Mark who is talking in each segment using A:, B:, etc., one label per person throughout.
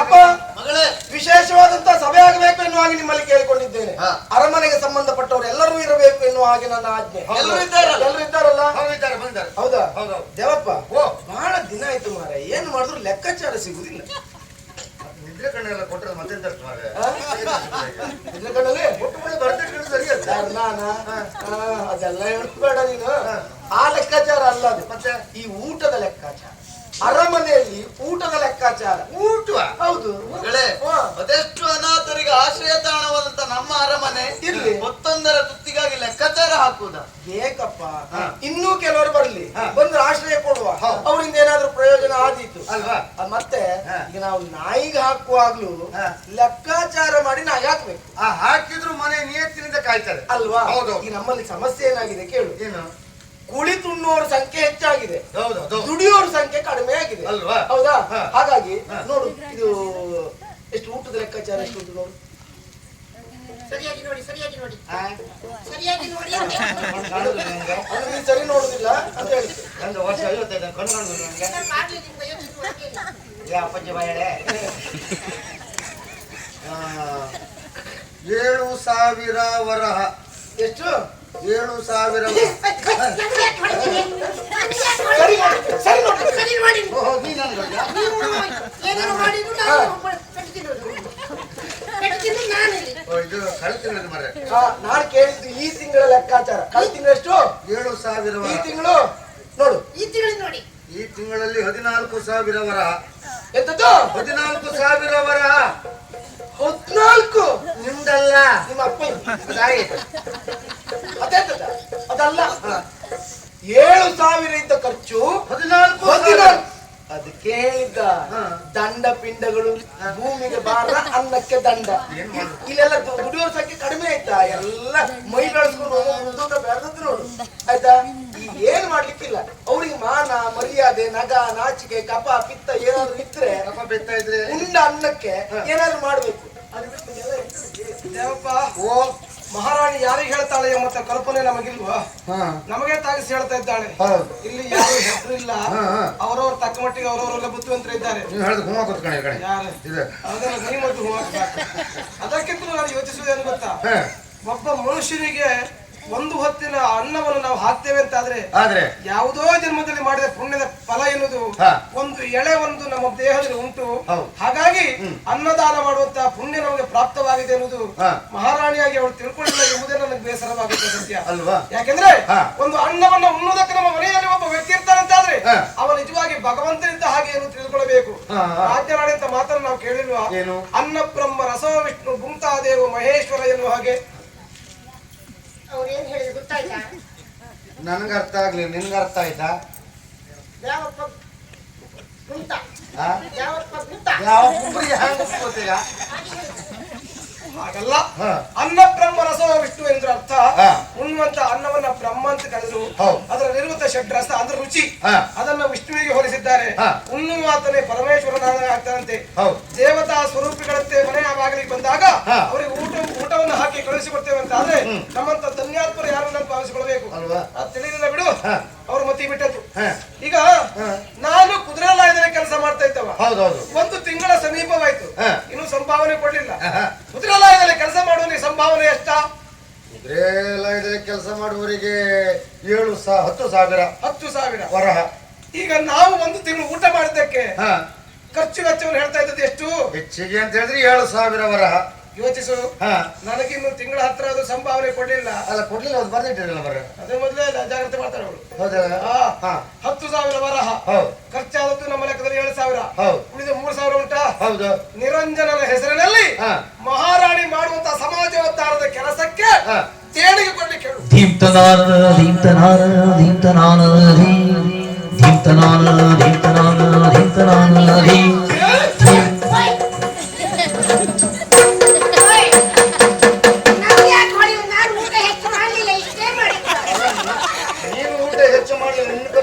A: ಅಪ್ಪ ವಿಶೇಷವಾದಂತ ಸಭೆ ಆಗಬೇಕು ಎನ್ನುವ ಹಾಗೆ ನಿಮ್ಮಲ್ಲಿ ಕೇಳಿಕೊಂಡಿದ್ದೇನೆ. ಅರಮನೆಗೆ ಸಂಬಂಧಪಟ್ಟವರು ಎಲ್ಲರೂ ಇರಬೇಕು ಎನ್ನುವ ಹಾಗೆ ನನ್ನ ಆಜ್ಞೆ.
B: ಎಲ್ಲರೂ ಇದ್ದಾರಲ್ಲ?
A: ಎಲ್ಲರೂ ಇದ್ದಾರಲ್ಲ? ಹೌದಾ. ದೇವಪ್ಪ
B: ಓ.
A: ಬಹಳ ದಿನ ಆಯ್ತು ಮಾರ ಏನ್ ಮಾಡಿದ್ರು ಲೆಕ್ಕಾಚಾರ ಸಿಗುದಿಲ್ಲ.
B: ನಿದ್ರೆ ಕಣ್ಣೆಲ್ಲ ಕೊಟ್ಟರೆ
A: ಮತ್ತೆ ನಿದ್ರೆ ಕಣ್ಣಲ್ಲಿ ಅದೆಲ್ಲ ಹೇಳ್ಬೇಡ ನೀನು. ಆ ಲೆಕ್ಕಾಚಾರ ಅಲ್ಲ ಅದು.
B: ಮತ್ತೆ
A: ಈ ಊಟದ ಲೆಕ್ಕಾಚಾರ. ಅರಮನೆಯಲ್ಲಿ ಊಟದ ಲೆಕ್ಕಾಚಾರ.
B: ಊಟ
A: ಹೌದು.
B: ಅದೆಷ್ಟು ಅನಾಥರಿಗೆ ಆಶ್ರಯ ತಾಣವಾದಂತ ನಮ್ಮ ಅರಮನೆ
A: ಇಲ್ಲಿ
B: ಮತ್ತೊಂದರ ತುತ್ತಿಗಾಗಿ ಲೆಕ್ಕಾಚಾರ ಹಾಕುವುದ
A: ಬೇಕಪ್ಪ. ಇನ್ನೂ ಕೆಲವರು ಬರ್ಲಿ.
B: ಬಂದು
A: ಬಂದ್ರೆ ಆಶ್ರಯ ಕೊಡುವ. ಅವರಿಂದ ಏನಾದ್ರೂ ಪ್ರಯೋಜನ ಆದೀತು.
B: ಅಲ್ವಾ?
A: ಮತ್ತೆ ಈಗ ನಾವು ನಾಯಿಗೆ ಹಾಕುವಾಗ್ಲೂ ಲೆಕ್ಕಾಚಾರ ಮಾಡಿ ನಾಯಿ ಹಾಕ್ಬೇಕು.
B: ಆ ಹಾಕಿದ್ರು ಮನೆ ನಿಯತ್ತಿನಿಂದ ಕಾಯ್ತಾರೆ.
A: ಅಲ್ವಾ?
B: ಹೌದು.
A: ಈಗ ನಮ್ಮಲ್ಲಿ ಸಮಸ್ಯೆ ಏನಾಗಿದೆ ಕೇಳು.
B: ಏನು?
A: ಕುಳಿತುಣ್ಣೋರ ಸಂಖ್ಯೆ ಹೆಚ್ಚಾಗಿದೆ. ದುಡಿಯೋರ ಸಂಖ್ಯೆ ಕಡಿಮೆ ಆಗಿದೆ.
B: ಅಲ್ವಾ?
A: ಹೌದಾ? ಹಾಗಾಗಿ ನೋಡು ಇದು ಎಷ್ಟು ಊಟದ ಲೆಕ್ಕಾಚಾರ ಎಷ್ಟು ನೋಡು.
C: ಸರಿಯಾಗಿ ನೋಡಿ ಸರಿಯಾಗಿ ನೋಡಿ.
B: ಆ?
C: ಸರಿಯಾಗಿ ನೋಡಿ?
A: ನೀನ್ ಸರಿ ನೋಡುದಿಲ್ಲ ಅಂತ ಹೇಳ್ತೀನಿ
B: ನಂದು ವರ್ಷ ಐವತ್ತೈದು ಕಣ್ಣು
C: ಇಲ್ಲ.
B: ಏ ಅಪ್ಪಜ್ಜಿ ಬಾಯಡೆ ಏಳು ಸಾವಿರ ವರಹ.
A: ಎಷ್ಟು?
B: ಏಳು ಸಾವಿರ
A: ಸರಿ ನೋಡಿ ಸರಿ ನೋಡಿ
C: ಮಾಡಿ.
B: ಓಹೋ ನೀ ನನ್ಗೆ ಹೊಡ್ದ್ಯಾ?
C: ನೀವು ಏನೇನೋ ಮಾಡಿದ್ರು ನಾನು ಪೆಟ್ಟು ತಿನ್ನೋದು ಪೆಟ್ಟು ತಿನ್ನೋದು ನಾನಿಲ್ಲಿ
B: ಓ, ಇದು ಕಳ್ತಿರೋದು ಮರ
A: ಹಾ, ನಾನ್ ಕೇಳಿದ್ದು ಈ ತಿಂಗಳ ಲೆಕ್ಕಾಚಾರ. ಕಳೆದ ತಿಂಗಳು ಎಷ್ಟು
B: ಏಳು ಸಾವಿರ
A: ಈ ತಿಂಗಳು? ನೋಡು.
C: ಈ ತಿಂಗಳು ನೋಡಿ.
B: ಈ ತಿಂಗಳಲ್ಲಿ ಹದಿನಾಲ್ಕು ಸಾವಿರ ವರಹ
A: ಎಂತದ್ದು?
B: ಹದಿನಾಲ್ಕು ಸಾವಿರ ಹದಿನಾಲ್ಕು
A: ಹದ್ನಾಲ್ಕು?
B: ನಿಮ್ದಲ್ಲ.
A: ನಿಮ್ಮ ಅಪ್ಪ
B: ತಾಯಿ
A: ಅದೆಂತದ ಅದಲ್ಲ. ಏಳು ಸಾವಿರ ಇದ್ದ ಖರ್ಚು
B: ಹದಿನಾಲ್ಕು.
A: ಹದಿನಾಲ್ಕು ಕೇಳಿದ್ದ ದಂಡ ಪಿಂಡಗಳು ಭೂಮಿಗೆ ಬಾರ ಅನ್ನಕ್ಕೆ ದಂಡ? ಇಲ್ಲೆಲ್ಲ ದುಡಿಯೋರ್ ಸಂಖ್ಯೆ ಕಡಿಮೆ ಆಯ್ತಾ? ಎಲ್ಲ ಮೈ ಬೆಳೆಸ್ಕೊಂಡು ಬೆಳೆದ್ರು ಬೆಳೆದದ್ದು ನೋಡು. ಆಯ್ತಾ? ಈಗ ಏನ್ ಮಾಡ್ಲಿಕ್ಕಿಲ್ಲ. ಅವ್ರಿಗೆ ಮಾನ ಮರ್ಯಾದೆ ನಗ ನಾಚಿಕೆ ಕಪ ಪಿತ್ತ ಏನಾದ್ರು ಇದ್ರೆ ಉಂಡ ಅನ್ನಕ್ಕೆ ಏನಾದ್ರು ಮಾಡ್ಬೇಕು. ಅದು ಬಿಟ್ಟು ಎಲ್ಲ ಎಂತದು? ದೇವಪ್ಪ
B: ಓ
A: ಮಹಾರಾಣಿ ಯಾರಿಗೆ ಹೇಳ್ತಾಳೆ ಎಂಬ ಕಲ್ಪನೆ ನಮಗಿಲ್ವಾ? ನಮಗೆ ತಾಗಿಸಿ ಹೇಳ್ತಾ ಇದ್ದಾಳೆ. ಇಲ್ಲಿ ಯಾರು
B: ಹೆಸರು ಇಲ್ಲ.
A: ಅವರವ್ರ ತಕ್ಕ ಮಟ್ಟಿಗೆ ಅವರವರೆಲ್ಲ ಬುದ್ಧಿವಂತರು ಇದ್ದಾರೆ.
B: ನೀವು
A: ಮತ್ತು ಅದಕ್ಕಿಂತ ನಾನು ಯೋಚಿಸುವುದೇನು ಗೊತ್ತಾ? ಒಬ್ಬ ಮನುಷ್ಯನಿಗೆ ಒಂದು ಹೊತ್ತಿನ ಅನ್ನವನ್ನು ನಾವು ಹಾಕ್ತೇವೆ ಅಂತ
B: ಆದ್ರೆ
A: ಯಾವುದೋ ಜನ್ಮದಲ್ಲಿ ಮಾಡಿದ ಪುಣ್ಯದ ಫಲ ಎನ್ನುವುದು ಒಂದು ಎಳೆ ಒಂದು ನಮ್ಮ ದೇಹದಲ್ಲಿ ಉಂಟು. ಹಾಗಾಗಿ ಅನ್ನದಾನ ಮಾಡುವಂತಹ ಪುಣ್ಯ ನಮಗೆ ಪ್ರಾಪ್ತವಾಗಿದೆ ಎನ್ನುವುದು. ಮಹಾರಾಣಿಯಾಗಿ ಅವಳು ತಿಳ್ಕೊಂಡಿಲ್ಲ ಎಂಬುದೇ ನನಗೆ ಬೇಸರವಾಗುತ್ತೆ ಸತ್ಯ.
B: ಅಲ್ವಾ?
A: ಯಾಕೆಂದ್ರೆ ಒಂದು ಅನ್ನವನ್ನ ಉಣ್ಣುವುದಕ್ಕೆ ನಮ್ಮ ಮನೆಯಲ್ಲಿ ಒಬ್ಬ ವ್ಯಕ್ತಿ ಇರ್ತಾನೆ
B: ಅಂತ ಆದ್ರೆ
A: ಅವ ನಿಜವಾಗಿ ಭಗವಂತನಿಂದ ಹಾಗೆ ಏನು ತಿಳ್ಕೊಳ್ಬೇಕು. ರಾಜ್ಯನಾಡಿ ಅಂತ ಮಾತನ್ನು ನಾವು ಕೇಳಿಲ್ವಾ? ಅನ್ನ ಬ್ರಹ್ಮ ರಸೋ ವಿಷ್ಣು ಗುಂತಾದೇವ ಮಹೇಶ್ವರ ಎನ್ನುವ ಹಾಗೆ
C: ಅವ್ರು ಏನ್ ಹೇಳಿದ್ರು ಗೊತ್ತಾಯ್ತಾ?
B: ನನ್ಗೆ ಅರ್ಥ ಆಗ್ಲಿ ನಿನ್ಗೆ ಅರ್ಥ ಆಯ್ತಾ?
C: ಯಾವಪ್ಪ ಗುಂತ
B: ಆ?
C: ಯಾವಪ್ಪ ಗುಂತ
B: ಯಾವ ಗೊತ್ತೀಗ
A: ಹಾಗಲ್ಲ. ಅನ್ನ ಬ್ರಹ್ಮ ರಸೋ ವಿಷ್ಣು ಎಂದ್ರ ಅರ್ಥ. ಉಣ್ಣುವಂತ ಅನ್ನವನ್ನ ಬ್ರಹ್ಮ ಅಂತ ಕರೆದ್ರು.
B: ಅದರ
A: ಅದರಲ್ಲಿರುವಂತ ಷಡ್ರಸ ಅದರ ರುಚಿ. ಅದನ್ನ ವಿಷ್ಣುವಿಗೆ ಹೋಲಿಸಿದ್ದಾರೆ.
B: ಉಣ್ಣುವ
A: ಉಣ್ಣುವಾತನೇ ಪರಮೇಶ್ವರನಾದ ಆಗ್ತಾನಂತೆ.
B: ಹೌದು.
A: ದೇವತಾ ಸ್ವರೂಪಿಗಳಂತೆ ಮನೆ ಬಾಗಿಲಿಗೆ ಬಂದಾಗ. ಅವರಿಗೆ ಊಟ ಊಟವನ್ನು ಹಾಕಿ ಕಳುಹಿಸಿಕೊಡ್ತೇವೆ ಅಂತ ಆದ್ರೆ ನಮ್ಮಂತ ಧನ್ಯಾತ್ಮರು ಯಾರನ್ನ ಭಾವಿಸಿಕೊಳ್ಬೇಕು ತಿಳಿಲಿಲ್ಲ ಬಿಡು. ಅವ್ರ ಮತಿ ಬಿಟ್ಟದ್ದು.
B: ಹಾ.
A: ಈಗ ನಾನು ಕುದುರೆ ಲಾಯದಲ್ಲಿ ಕೆಲಸ ಮಾಡ್ತಾ ಇದ್ದವ.
B: ಹೌದೌದು
A: ಒಂದು ತಿಂಗಳ ಸಮೀಪವಾಯ್ತು. ಇನ್ನು ಸಂಭಾವನೆ ಕೊಡಲಿಲ್ಲ. ಮುದ್ರಾಲಯದಲ್ಲಿ ಕೆಲಸ ಮಾಡುವವನಿಗೆ ಸಂಭಾವನೆ ಎಷ್ಟ?
B: ಮುದ್ರಾಲಯದಲ್ಲಿ ಕೆಲಸ ಮಾಡುವವರಿಗೆ ಏಳು ಹತ್ತು ಸಾವಿರ
A: ಹತ್ತು ಸಾವಿರ.
B: ವರಹ.
A: ಈಗ ನಾವು ಒಂದು ತಿಂಗಳು ಊಟ ಮಾಡಿದ್ದಕ್ಕೆ
B: ಹಾ.
A: ಖರ್ಚು ವೆಚ್ಚವನ್ನು ಹೇಳ್ತಾ ಇದ್ದದ್ದು ಎಷ್ಟು?
B: ಹೆಚ್ಚಿಗೆ ಅಂತ ಹೇಳಿದ್ರೆ ಏಳು ಸಾವಿರ ವರಹ
A: ಯೋಚಿಸು.
B: ಹಾ.
A: ಇನ್ನು ತಿಂಗಳ ಹತ್ರ ಅದು ಸಂಭಾವನೆ ಕೊಡಲಿಲ್ಲ.
B: ಅಲ್ಲ ಕೊಡ್ಲಿಲ್ಲ ಅದು ಬರ್ದಿಟ್ಟಿರಲ್ಲ ಬರ
A: ಅದೇ ಮೊದಲೇ ಜಾಗ್ರತೆ ಮಾಡ್ತಾರೆ ಅವರು.
B: ಹೌದಾ?
A: ಆ,
B: ಹಾ.
A: ಹತ್ತು ಸಾವಿರ ವರಹ
B: ಹೌದು.
A: ಖರ್ಚಾದದ್ದು ನಮ್ಮ ಲೆಕ್ಕದಲ್ಲಿ ಏಳು ಸಾವಿರ.
B: ಹೌದು.
A: ಉಳಿದ ಮೂರು ಸಾವಿರ ಉಂಟಾ?
B: ಹೌದು.
A: ನಿರಂಜನನ ಹೆಸರಿನಲ್ಲಿ
B: ಹಾ.
A: ಮಹಾರಾಣಿ ಮಾಡುವಂತಹ ಸಮಾಜೋದ್ಧಾರದ ಕೆಲಸಕ್ಕೆ
B: ಹಾ.
A: ದೇಣಿಗೆ ಕೊಡ್ಲಿಕ್ಕೆ ಹೇಳು.
D: ದೀಪ್ತನಾನ ದೀಪ್ತನಾನ ದೀಪ್ತನಾನ ಧೀ ದೀಪ್ತನಾನ ದೀಪ್ತನಾನ ದೀಪ್ತನಾನ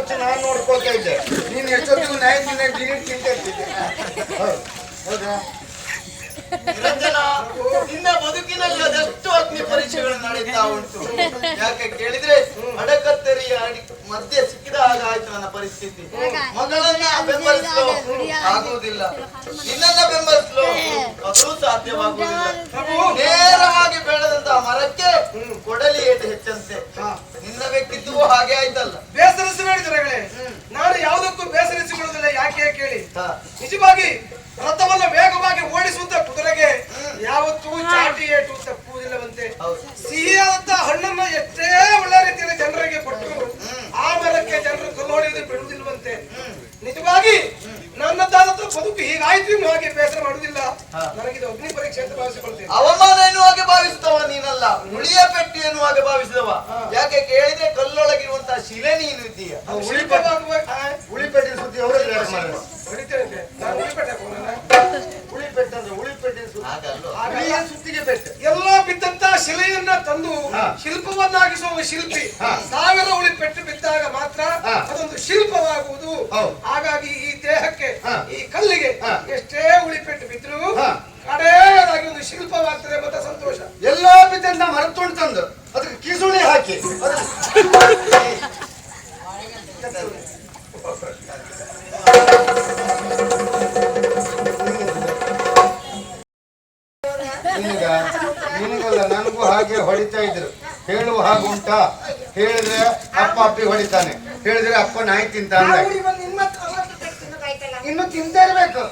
B: ಖರ್ಚು ನಾನು ನೋಡ್ಕೊಳ್ತಾ ಇದ್ದೆ. ನೀನು ಎಷ್ಟೊತ್ತಿಗೂ ನಾಯಿ ತಿನ್ನ ಡಿಲೀಟ್ ತಿಂತ ಇರ್ತಿದ್ದೆ. ಹೌದು.
E: ನಿರಂಜನ ನಿನ್ನ ಬದುಕಿನಲ್ಲಿ ಅದೆಷ್ಟು ಅಗ್ನಿ ಪರೀಕ್ಷೆ
B: ಪರೀಕ್ಷೆಗಳು ನಡೀತಾ ಉಂಟು? ಯಾಕೆ ಕೇಳಿದ್ರೆ ಅಡಕತ್ತರಿಯ ಅಡಿ ಮಧ್ಯೆ ಸಿಕ್ಕಿದ ಹಾಗೆ ಆಯ್ತು ನನ್ನ ಪರಿಸ್ಥಿತಿ. ಮಗಳನ್ನ ಬೆಂಬಲಿಸಲು? ಆಗುವುದಿಲ್ಲ. ನಿನ್ನನ್ನ ಬೆಂಬಲಿಸಲು? ಅದು ಸಾಧ್ಯವಾಗುವುದಿಲ್ಲ. ನೇರವಾಗಿ ಬೆಳೆದಂತಹ ಮರಕ್ಕೆ ಕೊಡಲಿ ಏಟು ಹೆಚ್ಚಂತೆ. ನಿನ್ನ ವ್ಯಕ್ತಿತ್ವವು ಹಾಗೆ ಆಯ್ತಲ್ಲ
A: ಬೇಸರಿಸಬೇಡಿ ಜನಗಳೇ ನಾನು ಯಾವುದಕ್ಕೂ ಬೇಸರಿಸಿಕೊಳ್ಳುವುದಿಲ್ಲ ಯಾಕೆ ಕೇಳಿ
B: ಹಾ.
A: ನಿಜವಾಗಿ ರಥವನ್ನ ವೇಗವಾಗಿ ಓಡಿಸುವಂತ ಕುದುರೆಗೆ ಯಾವತ್ತೂ ಚಾಟಿ ಏಟು ತಪ್ಪುವುದಿಲ್ಲವಂತೆ. ಸಿಹಿಯಾದಂತ ಹಣ್ಣನ್ನ ಎಷ್ಟೇ ಒಳ್ಳೆ ರೀತಿಯಲ್ಲಿ ಜನರಿಗೆ ಕೊಟ್ಟರು ಆ ಮರಕ್ಕೆ ಜನರು ಕಲ್ಲೊಡೆಯುವುದು ಬಿಡುವುದಿಲ್ಲವಂತೆ. ನಿಜವಾಗಿ ನನ್ನದಾದಂತ ಬದುಕು ಹೀಗಾಯ್ತು ಇನ್ನು ಹಾಗೆ ಬೇಸರ ಮಾಡುವುದಿಲ್ಲ. ನನಗಿದು ಅಗ್ನಿ ಪರೀಕ್ಷೆ ಅಂತ ಭಾವಿಸಿಕೊಳ್ತೇನೆ.
B: ಅವಮಾನ ಎನ್ನುವ ಹಾಗೆ ಭಾವಿಸುತ್ತವ ನೀನಲ್ಲ. ಉಳಿಯ ಪೆಟ್ಟಿ ಎನ್ನುವ ಹಾಗೆ ಭಾವಿಸಿದವ ಯಾಕೆ ಕೇಳಿದ್ರೆ ಕಲ್ಲೊಳಗಿರುವಂತಹ ಶಿಲೆ ನೀನು ಇದ್ದೀಯ. ಉಳಿಪೆಟ್ಟಿನ ಸುದ್ದಿ ಅವರಲ್ಲಿ
A: ಉಳಿಪಟ್ಟೆ.
B: ಉಳಿಪೆಟ್ಟು
A: ಹಾಗಲ್ಲ.
B: ಪೆಟ್ಟು.
A: ಎಲ್ಲ ಬಿದ್ದಂತ ಶಿಲೆಯನ್ನ ತಂದು ಶಿಲ್ಪವನ್ನಾಗಿಸುವ ಶಿಲ್ಪಿ. ಸಾವಿರ ಉಳಿ ಪೆಟ್ಟು ಬಿದ್ದಾಗ ಮಾತ್ರ ಅದೊಂದು ಶಿಲ್ಪವಾಗುವುದು. ಹಾಗಾಗಿ ಈ ದೇಹಕ್ಕೆ. ಈ ಕಲ್ಲಿಗೆ ಎಷ್ಟೇ ಉಳಿ ಪೆಟ್ಟು ಬಿದ್ರು
B: ಹಾ.
A: ಕಡೆಯದಾಗಿ ಒಂದು ಶಿಲ್ಪವಾಗ್ತದೆ ಮತ್ತೆ ಸಂತೋಷ.
B: ಎಲ್ಲಾ ಬಿದ್ದಂತ ಮರತೊಂಡು ತಂದು ಅದಕ್ಕೆ ಕಿಸುಳಿ ಹಾಕಿ. ಹೊಡಿತಾ ಇದ್ರು. ಹೇಳುವ ಹಾಗೆ ಉಂಟ? ಹೇಳಿದ್ರೆ ಅಪ್ಪ ಅಪ್ಪಿ ಹೊಡಿತಾನೆ. ಹೇಳಿದ್ರೆ ಅಪ್ಪ ನಾಯಿ
C: ತಿಂತಾನೆ.
B: ಇನ್ನು ತಿಂತಾ ಇರ್ಬೇಕು.